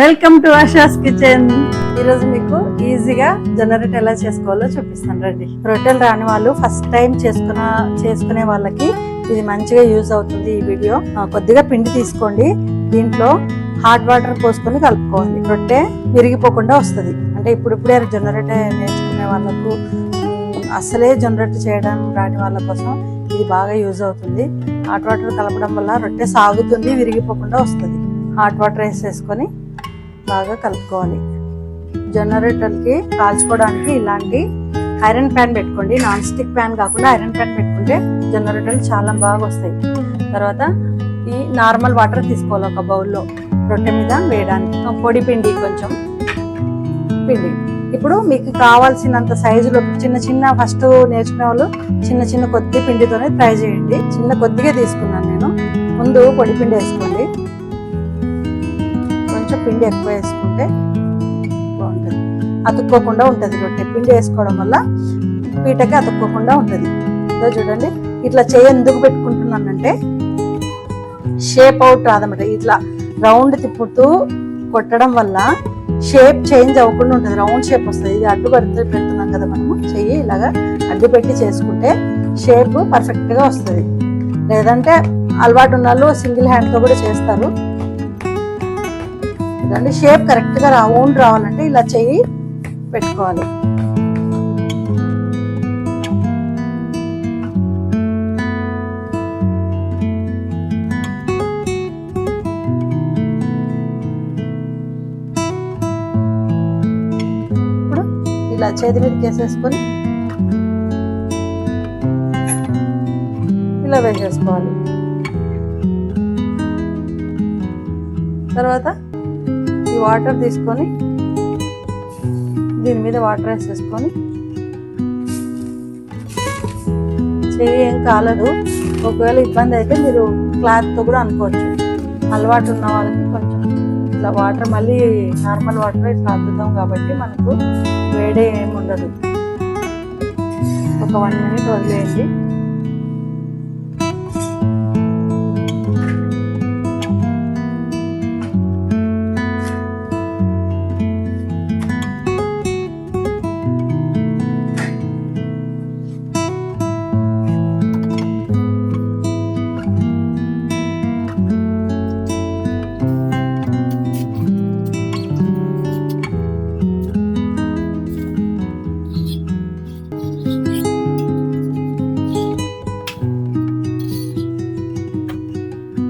Welcome to ASHAs kitchen ఈరోజు మీకు ఈజీగా జనరేట్ ఎలా చేసుకోవాలో చూపిస్తాను. రండి. రొట్టెలు రాని వాళ్ళు ఫస్ట్ టైం చేసుకున్న చేసుకునే వాళ్ళకి ఇది మంచిగా యూజ్ అవుతుంది ఈ వీడియో కొద్దిగా పిండి తీసుకోండి. దీంట్లో హాట్ వాటర్ పోసుకొని కలుపుకోవాలి. రొట్టె విరిగిపోకుండా వస్తుంది. అంటే ఇప్పుడిప్పుడే జనరేట్ నేర్చుకునే వాళ్ళకు అసలే జనరేట్ చేయడం రాని వాళ్ళ కోసం ఇది బాగా యూజ్ అవుతుంది. హాట్ వాటర్ కలపడం వల్ల రొట్టె సాగుతుంది విరిగిపోకుండా వస్తుంది. హాట్ వాటర్ వేసేసుకొని బాగా కలుపుకోవాలి. జనరేటర్కి కాల్చుకోవడానికి ఇలాంటి ఐరన్ ప్యాన్ పెట్టుకోండి. నాన్ స్టిక్ ప్యాన్ కాకుండా ఐరన్ ప్యాన్ పెట్టుకుంటే జనరేటర్లు చాలా బాగా వస్తాయి. తర్వాత ఈ నార్మల్ వాటర్ తీసుకోవాలి ఒక బౌల్లో. రొట్టె మీద వేయడానికి. పొడి పిండి కొంచెం పిండి. ఇప్పుడు మీకు కావాల్సినంత సైజులో చిన్న చిన్న ఫస్ట్ నేర్చుకునే వాళ్ళు చిన్న చిన్న కొద్ది పిండితోనే ట్రై చేయండి. చిన్న కొద్దిగా తీసుకున్నాను నేను. ముందు పొడి పిండి వేసుకోండి. కొంచెం పిండి ఎక్కువ వేసుకుంటే బాగుంటుంది. అతుక్కోకుండా ఉంటుంది రొట్టె. పిండి వేసుకోవడం వల్ల పీటకి అతుక్కోకుండా ఉంటుంది. ఇదో చూడండి. ఇట్లా చేయి ఎందుకు పెట్టుకుంటున్నానంటే షేప్ అవుట్ రాదన్నమాట. ఇట్లా రౌండ్ తిప్పుతూ కొట్టడం వల్ల షేప్ చేంజ్ అవ్వకుండా ఉంటుంది. రౌండ్ షేప్ వస్తుంది. ఇది అడ్డు పెడుతూ పెడుతున్నాం కదా మనము. చెయ్యి ఇలాగా అడ్డు పెట్టి చేసుకుంటే షేప్ పర్ఫెక్ట్గా వస్తుంది. లేదంటే అలవాటు ఉన్న వాళ్ళు సింగిల్ హ్యాండ్తో కూడా చేస్తారు. ఇదండి షేప్ కరెక్ట్గా రౌండ్ రావాలంటే ఇలా చెయ్యి పెట్టుకోవాలి. ఇప్పుడు ఇలా చేతి మీదకి వేసేసుకొని ఇలా వేసేసుకోవాలి. తర్వాత ఈ వాటర్ తీసుకొని దీని మీద వాటర్ వేసేసుకొని చెయ్యి ఏం కాలదు. ఒకవేళ ఇబ్బంది అయితే మీరు క్లాత్తో కూడా అనుకోవచ్చు. అలవాటు ఉన్న వాళ్ళకి కొంచెం ఇట్లా వాటర్ మళ్ళీ నార్మల్ వాటర్ ఇట్లా అద్దుతాం కాబట్టి మనకు వేడే ఏమి ఉండదు. ఒక వన్ మినిట్ వదిలేయండి.